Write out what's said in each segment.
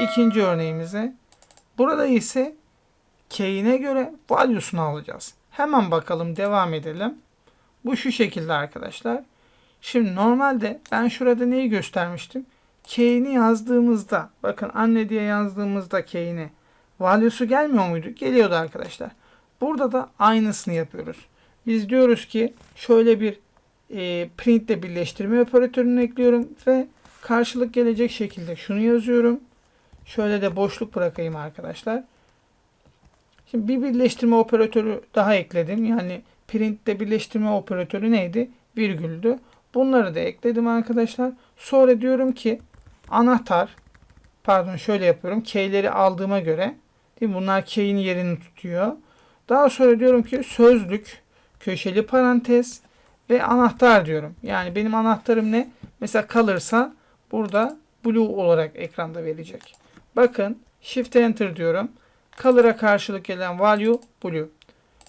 ikinci örneğimize. Burada ise k'ine göre value'sunu alacağız. Hemen bakalım devam edelim. Bu şu şekilde arkadaşlar. Şimdi normalde ben şurada neyi göstermiştim? K'ini yazdığımızda bakın anne diye yazdığımızda K'ini value'su gelmiyor muydu? Geliyordu arkadaşlar. Burada da aynısını yapıyoruz. Biz diyoruz ki şöyle bir e, print ile birleştirme operatörünü ekliyorum ve karşılık gelecek şekilde şunu yazıyorum. Şöyle de boşluk bırakayım arkadaşlar. Şimdi bir birleştirme operatörü daha ekledim. Yani print ile birleştirme operatörü neydi? Virgüldü. Bunları da ekledim arkadaşlar. Sonra diyorum ki anahtar pardon şöyle yapıyorum. K'leri aldığıma göre değil mi? Bunlar K'in yerini tutuyor. Daha sonra diyorum ki sözlük, köşeli parantez ve anahtar diyorum. Yani benim anahtarım ne? Mesela kalırsa burada blue olarak ekranda verecek. Bakın shift enter diyorum. Color'a karşılık gelen value blue.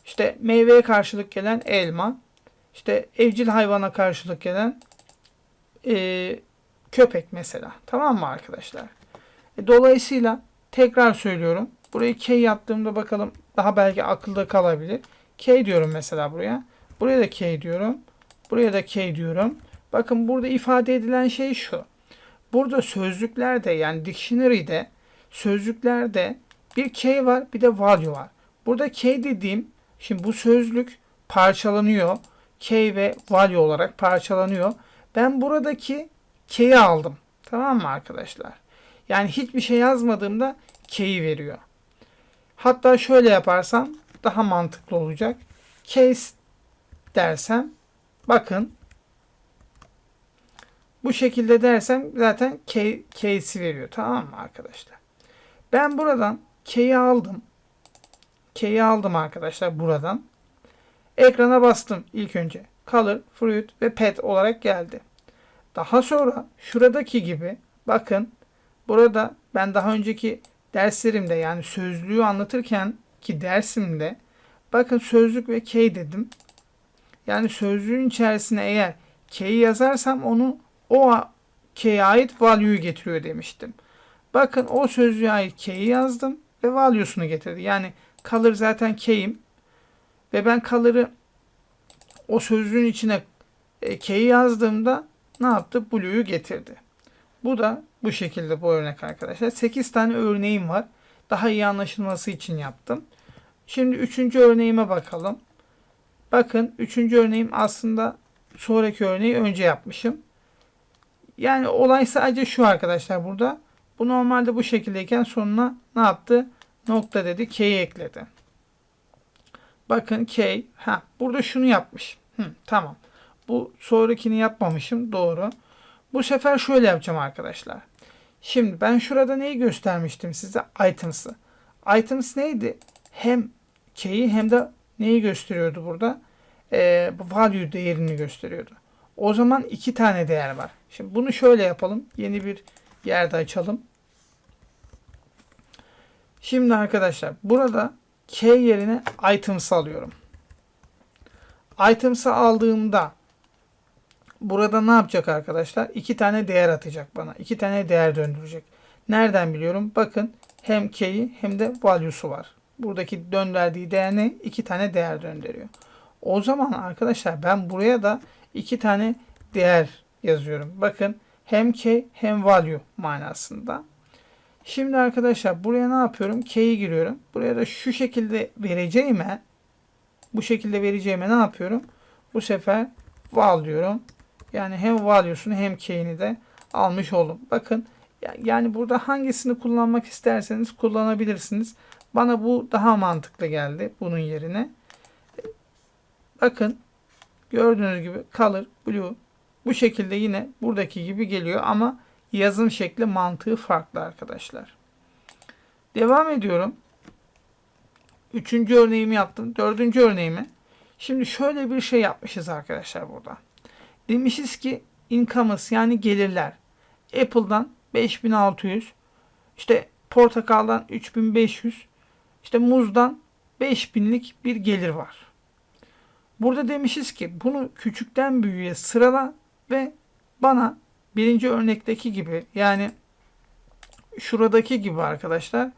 İşte meyveye karşılık gelen elma. İşte evcil hayvana karşılık gelen e, köpek mesela. Tamam mı arkadaşlar? E, dolayısıyla tekrar söylüyorum. Burayı K yaptığımda bakalım daha belki akılda kalabilir. K diyorum mesela buraya. Buraya da K diyorum. Buraya da K diyorum. Bakın burada ifade edilen şey şu. Burada sözlüklerde yani dictionary'de sözlüklerde bir K var bir de value var. Burada K dediğim şimdi bu sözlük parçalanıyor. K ve value olarak parçalanıyor. Ben buradaki K'yi aldım. Tamam mı arkadaşlar? Yani hiçbir şey yazmadığımda K'yi veriyor. Hatta şöyle yaparsam daha mantıklı olacak. Case dersem bakın bu şekilde dersem zaten K, case'i veriyor. Tamam mı arkadaşlar? Ben buradan K'yi aldım. K'yi aldım arkadaşlar buradan. Ekrana bastım ilk önce. Color, Fruit ve Pet olarak geldi. Daha sonra şuradaki gibi bakın burada ben daha önceki derslerimde yani sözlüğü anlatırken ki dersimde bakın sözlük ve K dedim. Yani sözlüğün içerisine eğer K'yi yazarsam onu o K'ye ait value'yu getiriyor demiştim. Bakın o sözlüğe ait K'yi yazdım ve value'sunu getirdi. Yani color zaten K'yim ve ben color'ı o sözlüğün içine e, K'yi yazdığımda ne yaptı? Blue'yu getirdi. Bu da bu şekilde bu örnek arkadaşlar. 8 tane örneğim var. Daha iyi anlaşılması için yaptım. Şimdi üçüncü örneğime bakalım. Bakın üçüncü örneğim aslında sonraki örneği önce yapmışım. Yani olay sadece şu arkadaşlar burada. Bu normalde bu şekildeyken sonuna ne yaptı? Nokta dedi. K'yi ekledi. Bakın K. Ha, burada şunu yapmış. Hı, tamam. Bu sonrakini yapmamışım. Doğru. Bu sefer şöyle yapacağım arkadaşlar. Şimdi ben şurada neyi göstermiştim size? Items'ı. Items neydi? Hem key'i hem de neyi gösteriyordu burada? Ee, value değerini gösteriyordu. O zaman iki tane değer var. Şimdi bunu şöyle yapalım. Yeni bir yerde açalım. Şimdi arkadaşlar burada k yerine items alıyorum. Items'ı aldığımda burada ne yapacak arkadaşlar? İki tane değer atacak bana. İki tane değer döndürecek. Nereden biliyorum? Bakın hem k'yi hem de value'su var. Buradaki döndürdüğü değer ne? İki tane değer döndürüyor. O zaman arkadaşlar ben buraya da iki tane değer yazıyorum. Bakın hem k hem value manasında. Şimdi arkadaşlar buraya ne yapıyorum? K'yi giriyorum. Buraya da şu şekilde vereceğime bu şekilde vereceğime ne yapıyorum? Bu sefer val diyorum. Yani hem value'sunu hem k'ini de almış oldum. Bakın yani burada hangisini kullanmak isterseniz kullanabilirsiniz. Bana bu daha mantıklı geldi bunun yerine. Bakın gördüğünüz gibi color blue bu şekilde yine buradaki gibi geliyor ama yazım şekli mantığı farklı arkadaşlar. Devam ediyorum. Üçüncü örneğimi yaptım. Dördüncü örneğimi. Şimdi şöyle bir şey yapmışız arkadaşlar burada. Demişiz ki incomes yani gelirler. Apple'dan 5600 işte portakaldan 3500 işte muzdan 5000'lik bir gelir var. Burada demişiz ki bunu küçükten büyüğe sırala ve bana birinci örnekteki gibi yani şuradaki gibi arkadaşlar.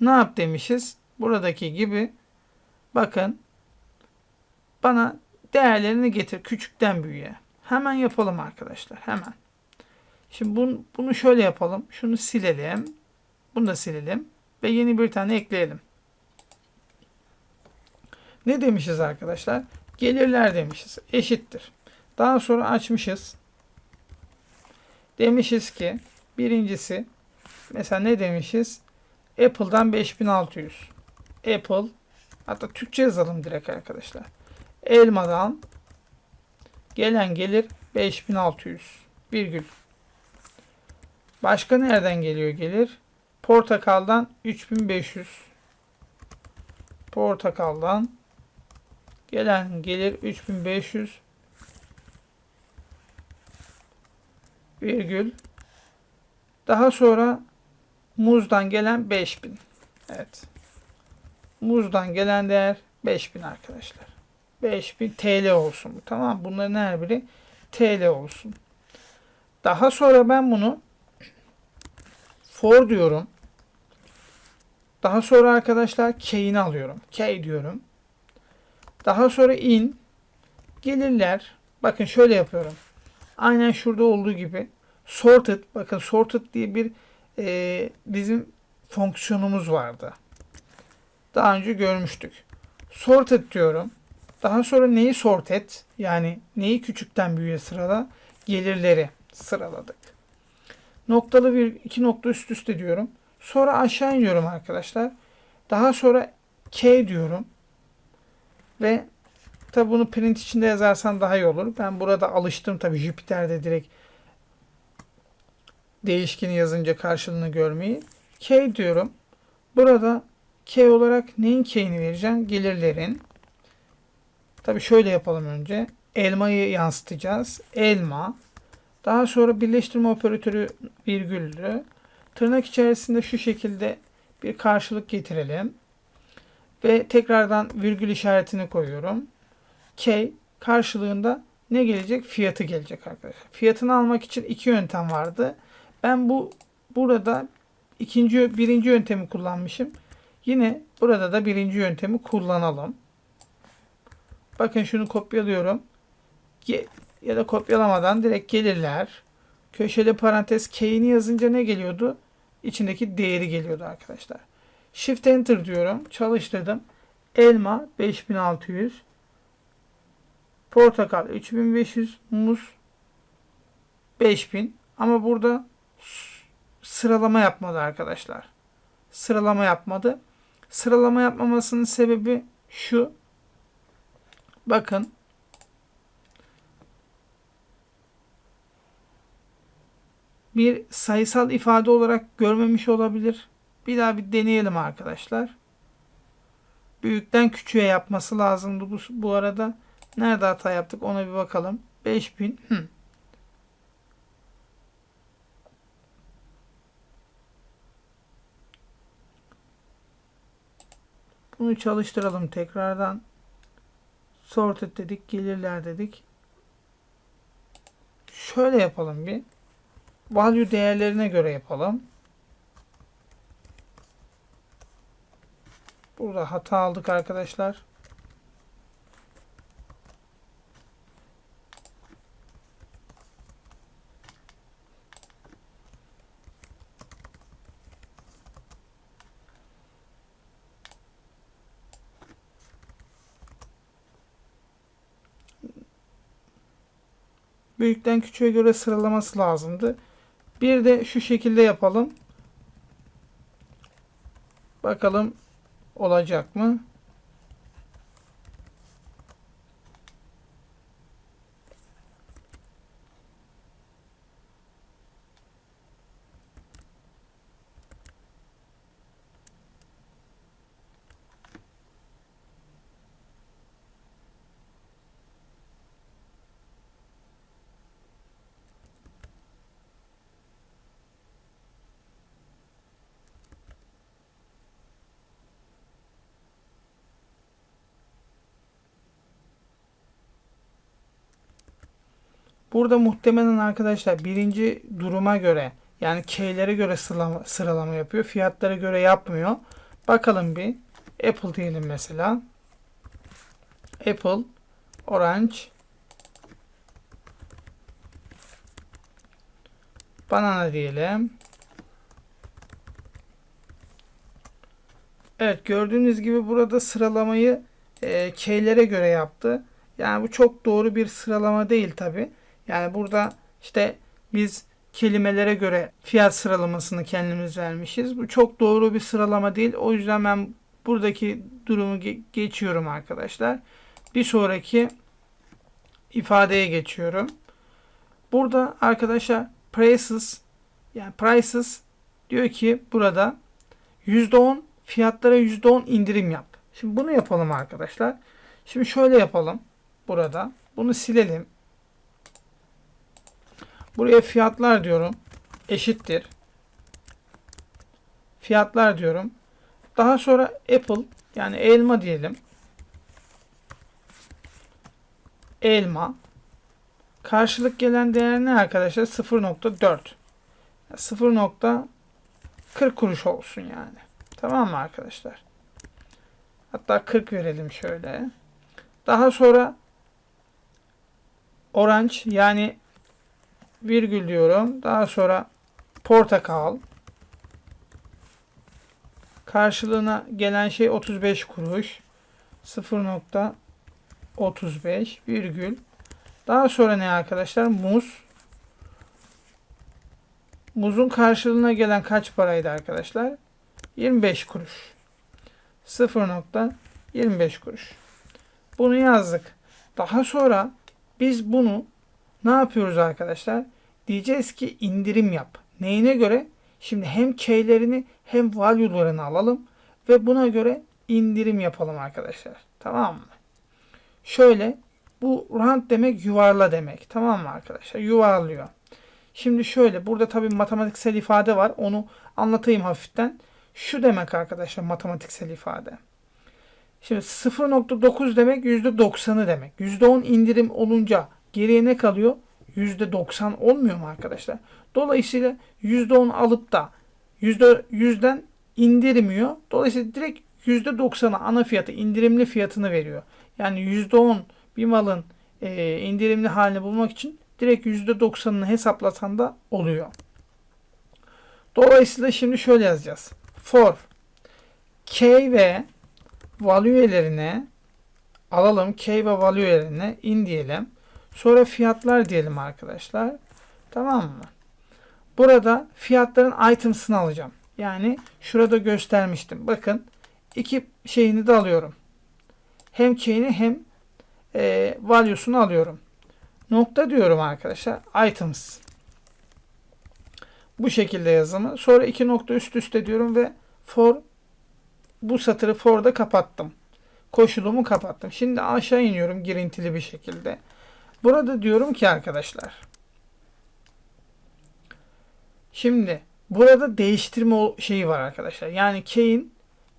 Ne yap demişiz? Buradaki gibi bakın bana değerlerini getir küçükten büyüğe. Hemen yapalım arkadaşlar. Hemen. Şimdi bunu, bunu şöyle yapalım. Şunu silelim. Bunu da silelim. Ve yeni bir tane ekleyelim. Ne demişiz arkadaşlar? Gelirler demişiz. Eşittir. Daha sonra açmışız. Demişiz ki birincisi mesela ne demişiz? Apple'dan 5600. Apple hatta Türkçe yazalım direkt arkadaşlar. Elmadan gelen gelir 5600 virgül. Başka nereden geliyor gelir? Portakaldan 3500. Portakaldan gelen gelir 3500 virgül. Daha sonra muzdan gelen 5000. Evet. Muzdan gelen değer 5000 arkadaşlar. 5000 TL olsun bu. Tamam Bunların her biri TL olsun. Daha sonra ben bunu for diyorum. Daha sonra arkadaşlar k'ini alıyorum. K diyorum. Daha sonra in gelirler. Bakın şöyle yapıyorum. Aynen şurada olduğu gibi sorted bakın sorted diye bir e, bizim fonksiyonumuz vardı. Daha önce görmüştük. Sorted diyorum. Daha sonra neyi sort et? Yani neyi küçükten büyüğe sırala? Gelirleri sıraladık. Noktalı bir iki nokta üst üste diyorum. Sonra aşağı iniyorum arkadaşlar. Daha sonra K diyorum. Ve tabi bunu print içinde yazarsan daha iyi olur. Ben burada alıştım tabi Jupyter'de direkt değişkeni yazınca karşılığını görmeyi. K diyorum. Burada K olarak neyin K'ini vereceğim? Gelirlerin. Tabi şöyle yapalım önce. Elmayı yansıtacağız. Elma. Daha sonra birleştirme operatörü virgüllü. Tırnak içerisinde şu şekilde bir karşılık getirelim. Ve tekrardan virgül işaretini koyuyorum. K karşılığında ne gelecek? Fiyatı gelecek arkadaşlar. Fiyatını almak için iki yöntem vardı. Ben bu burada ikinci birinci yöntemi kullanmışım. Yine burada da birinci yöntemi kullanalım. Bakın şunu kopyalıyorum. Ya da kopyalamadan direkt gelirler. Köşede parantez k'ini yazınca ne geliyordu? İçindeki değeri geliyordu arkadaşlar. Shift Enter diyorum. Çalıştırdım. Elma 5600. Portakal 3500. Muz 5000. Ama burada sıralama yapmadı arkadaşlar. Sıralama yapmadı. Sıralama yapmamasının sebebi şu. Bakın. Bir sayısal ifade olarak görmemiş olabilir. Bir daha bir deneyelim arkadaşlar. Büyükten küçüğe yapması lazımdı bu, bu arada. Nerede hata yaptık ona bir bakalım. 5000. Hı. Bunu çalıştıralım tekrardan. Sorted dedik. Gelirler dedik. Şöyle yapalım bir. Value değerlerine göre yapalım. Burada hata aldık arkadaşlar. Büyükten küçüğe göre sıralaması lazımdı. Bir de şu şekilde yapalım. Bakalım olacak mı? Burada muhtemelen arkadaşlar birinci duruma göre Yani K'lere göre sıralama, sıralama yapıyor. Fiyatlara göre yapmıyor. Bakalım bir. Apple diyelim mesela. Apple, Orange, Banana diyelim. Evet gördüğünüz gibi burada sıralamayı e, K'lere göre yaptı. Yani bu çok doğru bir sıralama değil tabi. Yani burada işte biz kelimelere göre fiyat sıralamasını kendimiz vermişiz. Bu çok doğru bir sıralama değil. O yüzden ben buradaki durumu ge- geçiyorum arkadaşlar. Bir sonraki ifadeye geçiyorum. Burada arkadaşlar prices yani prices diyor ki burada %10 fiyatlara %10 indirim yap. Şimdi bunu yapalım arkadaşlar. Şimdi şöyle yapalım burada. Bunu silelim. Buraya fiyatlar diyorum. Eşittir. Fiyatlar diyorum. Daha sonra Apple yani elma diyelim. Elma. Karşılık gelen değer ne arkadaşlar? 0.4. 0.40 kuruş olsun yani. Tamam mı arkadaşlar? Hatta 40 verelim şöyle. Daha sonra orange yani virgül diyorum. Daha sonra portakal. Karşılığına gelen şey 35 kuruş. 0.35 virgül. Daha sonra ne arkadaşlar? Muz. Muzun karşılığına gelen kaç paraydı arkadaşlar? 25 kuruş. 0.25 kuruş. Bunu yazdık. Daha sonra biz bunu ne yapıyoruz arkadaşlar? Diyeceğiz ki indirim yap. Neyine göre? Şimdi hem K'lerini hem value'larını alalım ve buna göre indirim yapalım arkadaşlar. Tamam mı? Şöyle bu rant demek yuvarla demek. Tamam mı arkadaşlar? Yuvarlıyor. Şimdi şöyle burada tabii matematiksel ifade var. Onu anlatayım hafiften. Şu demek arkadaşlar matematiksel ifade. Şimdi 0.9 demek %90'ı demek. %10 indirim olunca geriye ne kalıyor? %90 olmuyor mu arkadaşlar? Dolayısıyla %10 alıp da %100'den indirmiyor. Dolayısıyla direkt %90'a ana fiyatı, indirimli fiyatını veriyor. Yani %10 bir malın e, indirimli halini bulmak için direkt %90'ını hesaplasan da oluyor. Dolayısıyla şimdi şöyle yazacağız. For K ve value'lerine alalım. K ve value'lerine in diyelim. Sonra fiyatlar diyelim arkadaşlar. Tamam mı? Burada fiyatların items'ını alacağım. Yani şurada göstermiştim. Bakın iki şeyini de alıyorum. Hem key'ini hem e, value'sunu alıyorum. Nokta diyorum arkadaşlar. Items. Bu şekilde yazımı. Sonra iki nokta üst üste diyorum ve for bu satırı for'da kapattım. Koşulumu kapattım. Şimdi aşağı iniyorum girintili bir şekilde. Burada diyorum ki arkadaşlar. Şimdi burada değiştirme şeyi var arkadaşlar. Yani k'in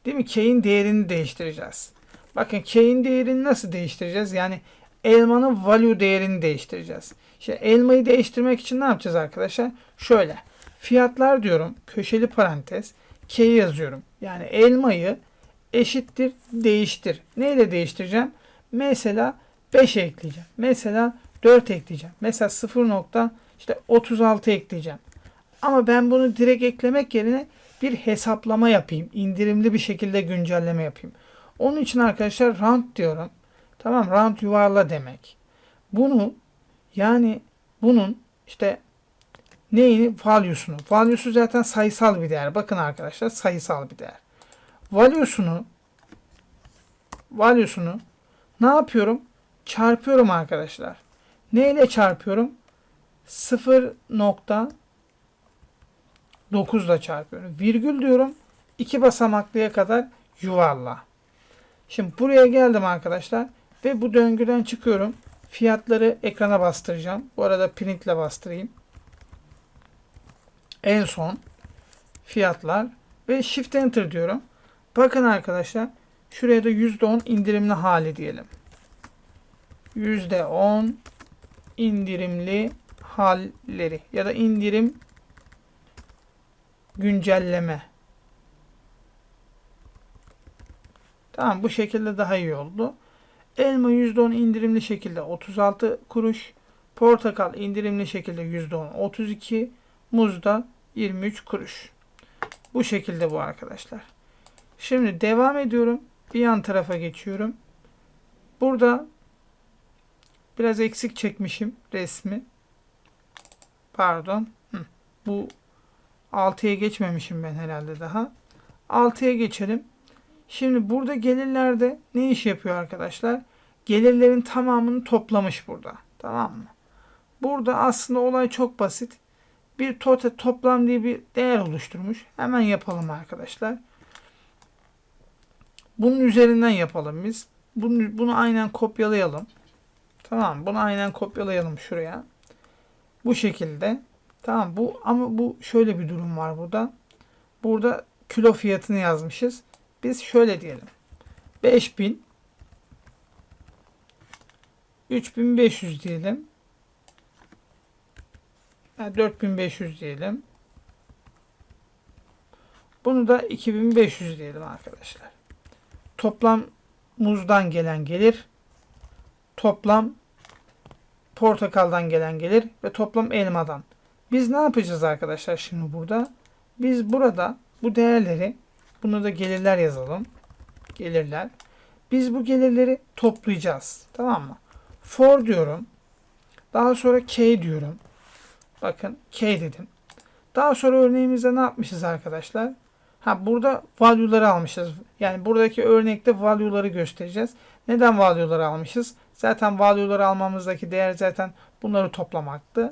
değil mi? K'in değerini değiştireceğiz. Bakın k'in değerini nasıl değiştireceğiz? Yani elmanın value değerini değiştireceğiz. İşte elmayı değiştirmek için ne yapacağız arkadaşlar? Şöyle. Fiyatlar diyorum. Köşeli parantez. K yazıyorum. Yani elmayı eşittir değiştir. Neyle değiştireceğim? Mesela 5 ekleyeceğim. Mesela 4 ekleyeceğim. Mesela 0 nokta işte 36 ekleyeceğim. Ama ben bunu direkt eklemek yerine bir hesaplama yapayım. İndirimli bir şekilde güncelleme yapayım. Onun için arkadaşlar round diyorum. Tamam round yuvarla demek. Bunu yani bunun işte neyini? Value'sunu. Value'su zaten sayısal bir değer. Bakın arkadaşlar sayısal bir değer. Value'sunu value'sunu ne yapıyorum? Çarpıyorum arkadaşlar. Ne ile çarpıyorum? 0.9 ile çarpıyorum. Virgül diyorum. iki basamaklıya kadar yuvarla. Şimdi buraya geldim arkadaşlar. Ve bu döngüden çıkıyorum. Fiyatları ekrana bastıracağım. Bu arada print ile bastırayım. En son fiyatlar ve shift enter diyorum. Bakın arkadaşlar şuraya da %10 indirimli hali diyelim. %10 indirimli halleri ya da indirim güncelleme. Tamam bu şekilde daha iyi oldu. Elma %10 indirimli şekilde 36 kuruş. Portakal indirimli şekilde %10 32. Muz da 23 kuruş. Bu şekilde bu arkadaşlar. Şimdi devam ediyorum. Bir yan tarafa geçiyorum. Burada biraz eksik çekmişim resmi. Pardon. Hı. Bu 6'ya geçmemişim ben herhalde daha. 6'ya geçelim. Şimdi burada gelirlerde ne iş yapıyor arkadaşlar? Gelirlerin tamamını toplamış burada. Tamam mı? Burada aslında olay çok basit. Bir total toplam diye bir değer oluşturmuş. Hemen yapalım arkadaşlar. Bunun üzerinden yapalım biz. Bunu, bunu aynen kopyalayalım. Tamam bunu aynen kopyalayalım şuraya. Bu şekilde. Tamam bu ama bu şöyle bir durum var burada. Burada kilo fiyatını yazmışız. Biz şöyle diyelim. 5000 3500 diyelim. Yani 4500 diyelim. Bunu da 2500 diyelim arkadaşlar. Toplam muzdan gelen gelir. Toplam portakaldan gelen gelir ve toplam elmadan. Biz ne yapacağız arkadaşlar şimdi burada? Biz burada bu değerleri bunu da gelirler yazalım. Gelirler. Biz bu gelirleri toplayacağız. Tamam mı? For diyorum. Daha sonra K diyorum. Bakın K dedim. Daha sonra örneğimizde ne yapmışız arkadaşlar? Ha burada value'ları almışız. Yani buradaki örnekte value'ları göstereceğiz. Neden value'ları almışız? Zaten value'ları almamızdaki değer zaten bunları toplamaktı.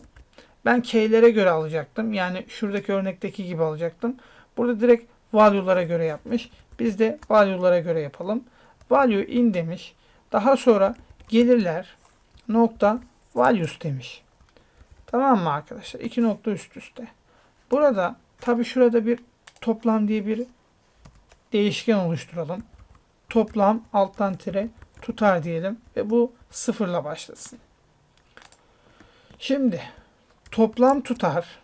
Ben K'lere göre alacaktım. Yani şuradaki örnekteki gibi alacaktım. Burada direkt value'lara göre yapmış. Biz de value'lara göre yapalım. Value in demiş. Daha sonra gelirler nokta values demiş. Tamam mı arkadaşlar? İki nokta üst üste. Burada tabi şurada bir toplam diye bir değişken oluşturalım. Toplam alttan tire tutar diyelim ve bu sıfırla başlasın. Şimdi toplam tutar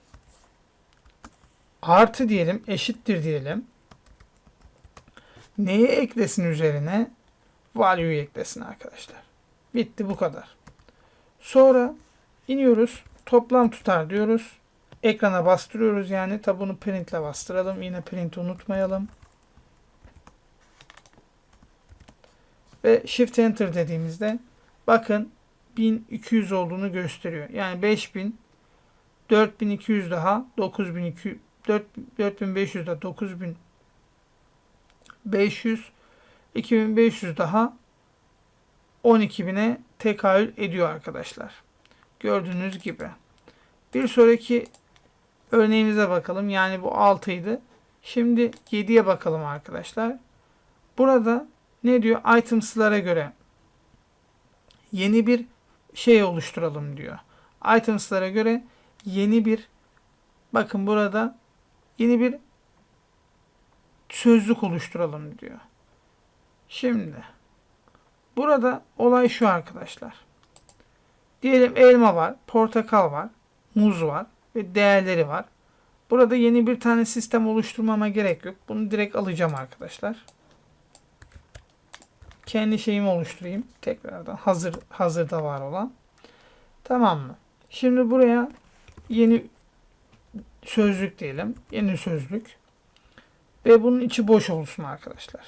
artı diyelim eşittir diyelim. Neyi eklesin üzerine? Value'yu eklesin arkadaşlar. Bitti bu kadar. Sonra iniyoruz. Toplam tutar diyoruz. Ekrana bastırıyoruz yani. Tabi bunu printle bastıralım. Yine print unutmayalım. Ve shift enter dediğimizde bakın 1200 olduğunu gösteriyor. Yani 5000 4200 daha 9200 4500 daha 9500 2500 daha 12000'e tekabül ediyor arkadaşlar. Gördüğünüz gibi. Bir sonraki örneğimize bakalım. Yani bu 6 idi. Şimdi 7'ye bakalım arkadaşlar. Burada ne diyor? Items'lara göre yeni bir şey oluşturalım diyor. Items'lara göre yeni bir bakın burada yeni bir sözlük oluşturalım diyor. Şimdi burada olay şu arkadaşlar. Diyelim elma var, portakal var, muz var ve değerleri var. Burada yeni bir tane sistem oluşturmama gerek yok. Bunu direkt alacağım arkadaşlar. Kendi şeyimi oluşturayım. Tekrardan hazır hazırda var olan. Tamam mı? Şimdi buraya yeni sözlük diyelim. Yeni sözlük. Ve bunun içi boş olsun arkadaşlar.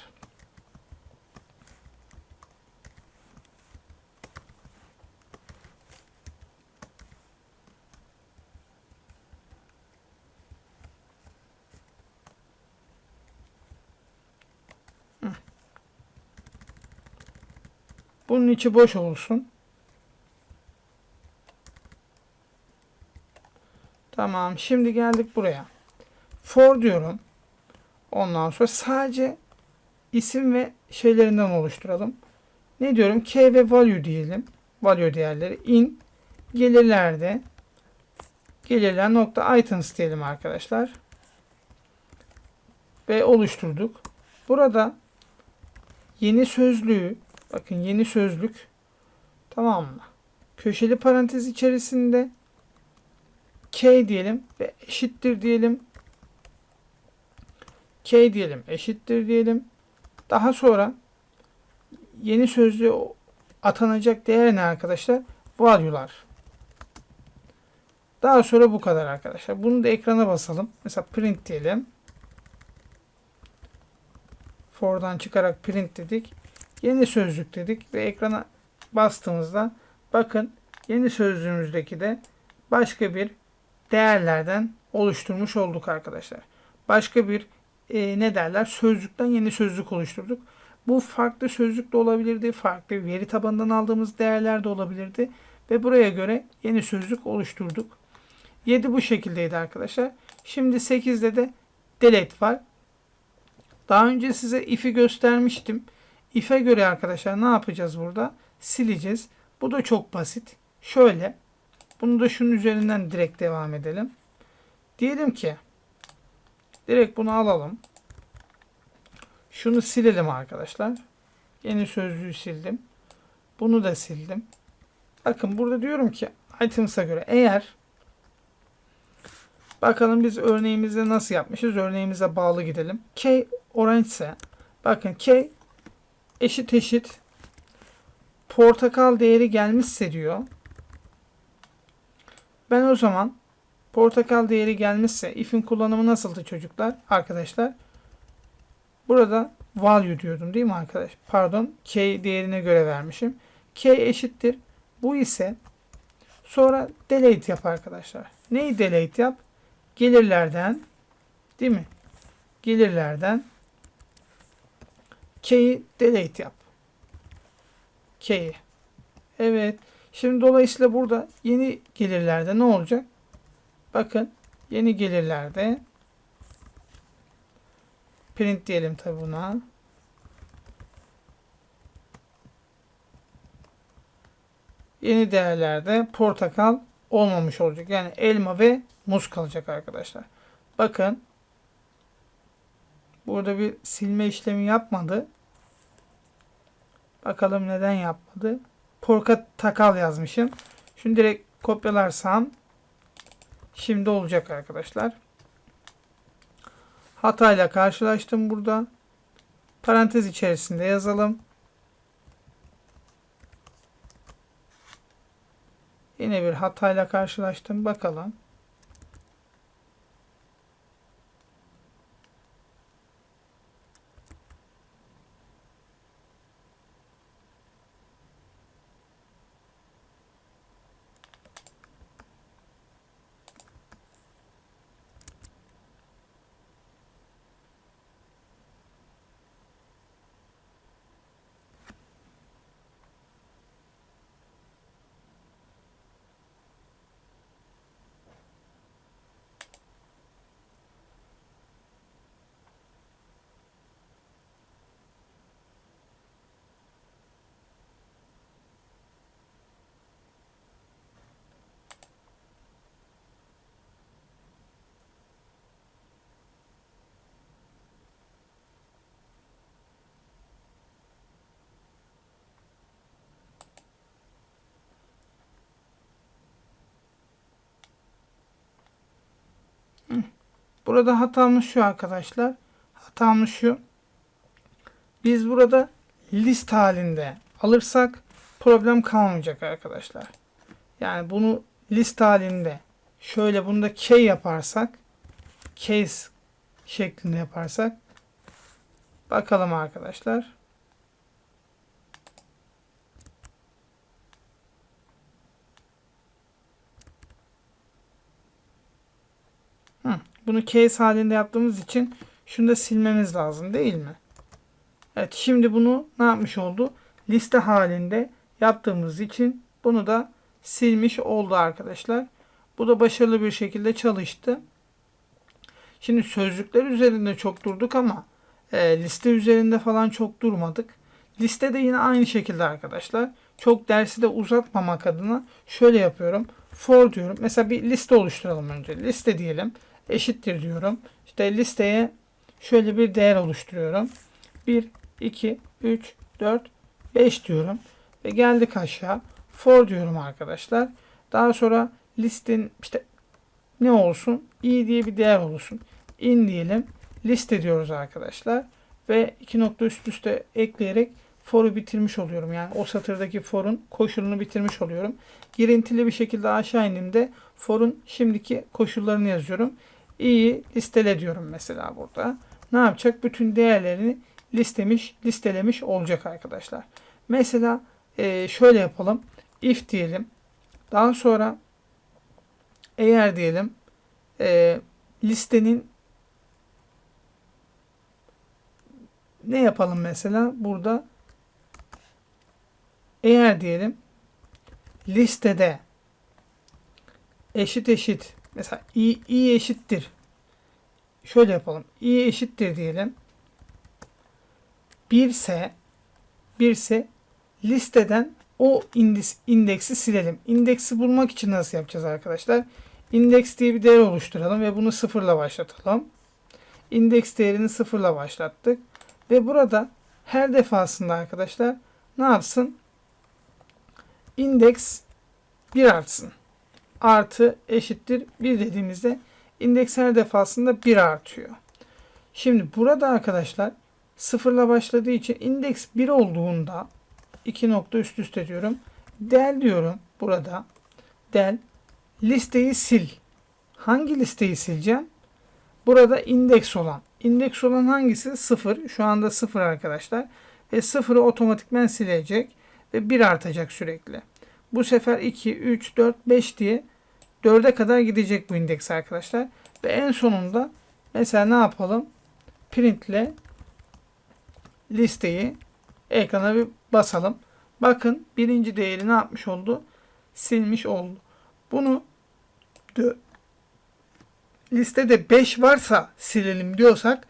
Bunun içi boş olsun. Tamam. Şimdi geldik buraya. For diyorum. Ondan sonra sadece isim ve şeylerinden oluşturalım. Ne diyorum? K ve value diyelim. Value değerleri in gelirlerde gelirler nokta items diyelim arkadaşlar. Ve oluşturduk. Burada yeni sözlüğü bakın yeni sözlük tamam mı? Köşeli parantez içerisinde K diyelim ve eşittir diyelim K diyelim eşittir diyelim. Daha sonra yeni sözlüğe atanacak değer ne arkadaşlar? Value'lar. Daha sonra bu kadar arkadaşlar. Bunu da ekrana basalım. Mesela print diyelim. For'dan çıkarak print dedik. Yeni sözlük dedik ve ekrana bastığımızda bakın yeni sözlüğümüzdeki de başka bir değerlerden oluşturmuş olduk arkadaşlar. Başka bir e, ne derler sözlükten yeni sözlük oluşturduk. Bu farklı sözlük de olabilirdi. Farklı veri tabanından aldığımız değerler de olabilirdi. Ve buraya göre yeni sözlük oluşturduk. 7 bu şekildeydi arkadaşlar. Şimdi 8'de de delete var. Daha önce size if'i göstermiştim. If'e göre arkadaşlar ne yapacağız burada? Sileceğiz. Bu da çok basit. Şöyle. Bunu da şunun üzerinden direkt devam edelim. Diyelim ki direkt bunu alalım. Şunu silelim arkadaşlar. Yeni sözlüğü sildim. Bunu da sildim. Bakın burada diyorum ki items'a göre eğer bakalım biz örneğimizde nasıl yapmışız? Örneğimize bağlı gidelim. K orange ise bakın K eşit eşit portakal değeri gelmişse diyor. Ben o zaman portakal değeri gelmişse if'in kullanımı nasıldı çocuklar? Arkadaşlar burada value diyordum değil mi arkadaş? Pardon k değerine göre vermişim. k eşittir. Bu ise sonra delete yap arkadaşlar. Neyi delete yap? Gelirlerden değil mi? Gelirlerden k'yi delete yap. K'yi. Evet. Şimdi dolayısıyla burada yeni gelirlerde ne olacak? Bakın yeni gelirlerde print diyelim tabi buna. Yeni değerlerde portakal olmamış olacak. Yani elma ve muz kalacak arkadaşlar. Bakın burada bir silme işlemi yapmadı. Bakalım neden yapmadı. Portakal yazmışım. Şunu direkt kopyalarsam şimdi olacak arkadaşlar. Hatayla karşılaştım burada. Parantez içerisinde yazalım. Yine bir hatayla karşılaştım. Bakalım. Burada hatamız şu arkadaşlar. Hatamız şu. Biz burada list halinde alırsak problem kalmayacak arkadaşlar. Yani bunu list halinde şöyle bunu da key yaparsak case şeklinde yaparsak bakalım arkadaşlar. Bunu case halinde yaptığımız için şunu da silmemiz lazım değil mi? Evet şimdi bunu ne yapmış oldu? Liste halinde yaptığımız için bunu da silmiş oldu arkadaşlar. Bu da başarılı bir şekilde çalıştı. Şimdi sözcükler üzerinde çok durduk ama e, liste üzerinde falan çok durmadık. Liste de yine aynı şekilde arkadaşlar. Çok dersi de uzatmamak adına şöyle yapıyorum. For diyorum. Mesela bir liste oluşturalım önce. Liste diyelim eşittir diyorum. İşte listeye şöyle bir değer oluşturuyorum. 1, 2, 3, 4, 5 diyorum. Ve geldik aşağı. For diyorum arkadaşlar. Daha sonra listin işte ne olsun? i diye bir değer olsun. in diyelim. liste diyoruz arkadaşlar. Ve iki nokta üst üste ekleyerek for'u bitirmiş oluyorum. Yani o satırdaki for'un koşulunu bitirmiş oluyorum. Girintili bir şekilde aşağı indiğimde for'un şimdiki koşullarını yazıyorum. İyi listele diyorum mesela burada. Ne yapacak? Bütün değerlerini listemiş, listelemiş olacak arkadaşlar. Mesela e, şöyle yapalım. If diyelim. Daha sonra eğer diyelim e, listenin ne yapalım mesela burada eğer diyelim listede eşit eşit mesela i, i eşittir şöyle yapalım i eşittir diyelim 1 ise 1 ise listeden o indeks, indeksi silelim. İndeksi bulmak için nasıl yapacağız arkadaşlar? İndeks diye bir değer oluşturalım ve bunu sıfırla başlatalım. İndeks değerini sıfırla başlattık. Ve burada her defasında arkadaşlar ne yapsın? İndeks 1 artsın. Artı eşittir 1 dediğimizde indeks her defasında 1 artıyor. Şimdi burada arkadaşlar sıfırla başladığı için indeks 1 olduğunda iki nokta üst üste diyorum. Del diyorum burada. Del listeyi sil. Hangi listeyi sileceğim? Burada indeks olan. İndeks olan hangisi? 0. Şu anda 0 arkadaşlar. Ve 0'ı otomatikmen silecek. Ve 1 artacak sürekli. Bu sefer 2, 3, 4, 5 diye 4'e kadar gidecek bu indeks arkadaşlar. Ve en sonunda mesela ne yapalım? Printle listeyi ekrana bir basalım. Bakın birinci değeri ne yapmış oldu? Silmiş oldu. Bunu listede 5 varsa silelim diyorsak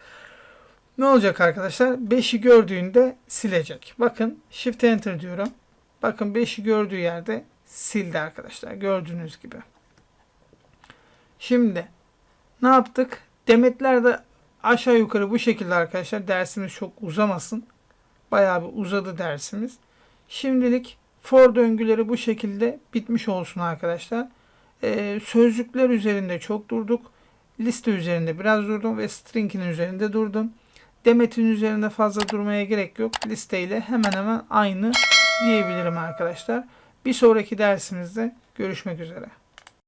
ne olacak arkadaşlar? 5'i gördüğünde silecek. Bakın Shift Enter diyorum. Bakın 5'i gördüğü yerde sildi arkadaşlar. Gördüğünüz gibi. Şimdi ne yaptık? Demetler de aşağı yukarı bu şekilde arkadaşlar. Dersimiz çok uzamasın. Bayağı bir uzadı dersimiz. Şimdilik for döngüleri bu şekilde bitmiş olsun arkadaşlar. Ee, sözcükler üzerinde çok durduk. Liste üzerinde biraz durdum ve string'in üzerinde durdum. Demet'in üzerinde fazla durmaya gerek yok. Listeyle hemen hemen aynı diyebilirim arkadaşlar. Bir sonraki dersimizde görüşmek üzere.